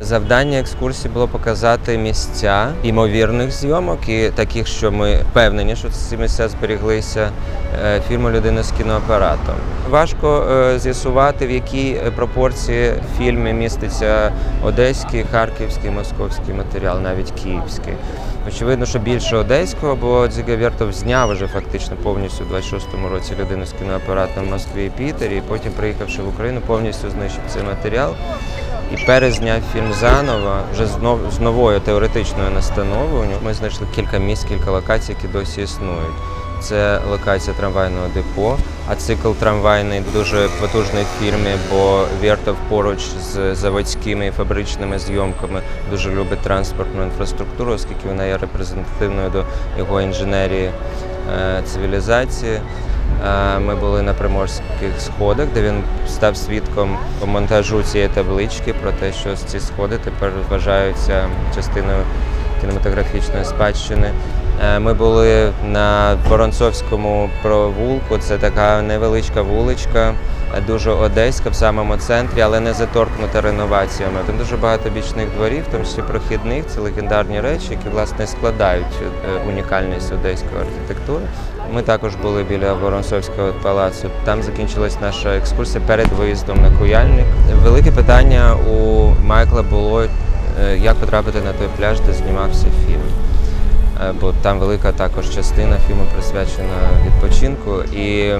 Завдання екскурсії було показати місця імовірних зйомок і таких, що ми впевнені, що ці місця зберіглися е, фільму Людина з кіноапаратом. Важко е, з'ясувати, в якій е, пропорції в міститься одеський, харківський, московський матеріал, навіть київський. Очевидно, що більше одеського, бо Дзига Вєртов зняв вже фактично повністю у 26-му році людину з кіноапаратом в Москві і Пітері, і потім, приїхавши в Україну, повністю знищив цей матеріал і перезняв фільм заново вже з, новою теоретичною настановою. Ми знайшли кілька місць, кілька локацій, які досі існують. Це локація трамвайного депо, а цикл трамвайний дуже потужний в фільмі, бо Вєртов поруч з заводськими і фабричними зйомками дуже любить транспортну інфраструктуру, оскільки вона є репрезентативною до його інженерії е, цивілізації. Е, Ми були на приморських сходах, де він став свідком по монтажу цієї таблички про те, що ці сходи тепер вважаються частиною кінематографічної спадщини. Е, Ми були на Воронцовському провулку. Це така невеличка вуличка, дуже одеська в самому центрі, але не заторкнута реноваціями. Там дуже багато бічних дворів, в тому числі прохідних. Це легендарні речі, які власне складають е, унікальність одеської архітектури. Ми також були біля Воронцовського палацу. Там закінчилась наша екскурсія перед виїздом на Куяльник. Велике питання у Майкла було, е, як потрапити на той пляж, де знімався фільм. Е, Бо там велика також частина фільму присвячена відпочинку. І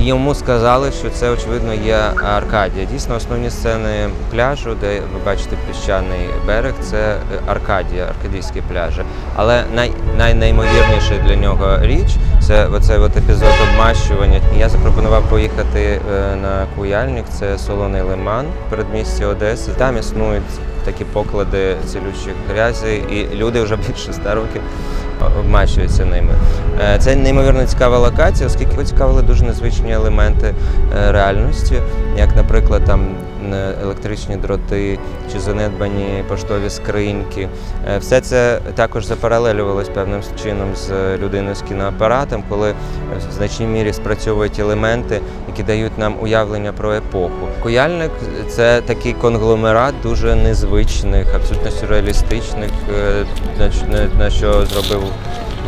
йому сказали, що це очевидно є Аркадія. Дійсно, основні сцени пляжу, де ви бачите піщаний берег, це Аркадія, аркадійські пляжі. Але най, най, наймовірніша для нього річ це оцей от епізод обмащування. Я запропонував поїхати е, на Куяльник, це солоний лиман передмісті Одеси. Там існують такі поклади цілющих грязі, і люди вже більше 100 років обмащуються ними. Е, Це неймовірно цікава локація, оскільки поцікавили цікавили дуже незвичні елементи е, реальності, як, наприклад, там електричні дроти чи занедбані поштові скриньки. Е, Все це також запаралелювалось певним чином з людиною з кіноапаратом, коли в значній мірі спрацьовують елементи, які дають нам уявлення про епоху. Куяльник це такий конгломерат дуже незвичних, абсолютно сюрреалістичних, е, на що зробив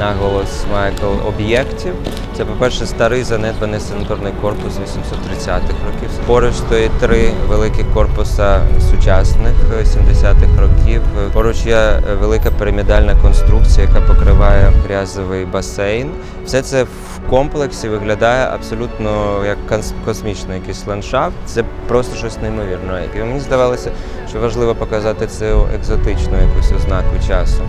наголос Майкл об'єктів. Це, по-перше, старий занедбаний санаторний корпус 830-х років. Поруч стоїть три великі корпуса сучасних е, 70-х років. Поруч є е, велика пірамідальна конструкція, яка покриває грязовий басейн. Все це в комплексі виглядає абсолютно як космічний якийсь ландшафт. Це просто щось неймовірне. І мені здавалося, що важливо показати цю екзотичну якусь ознаку часу.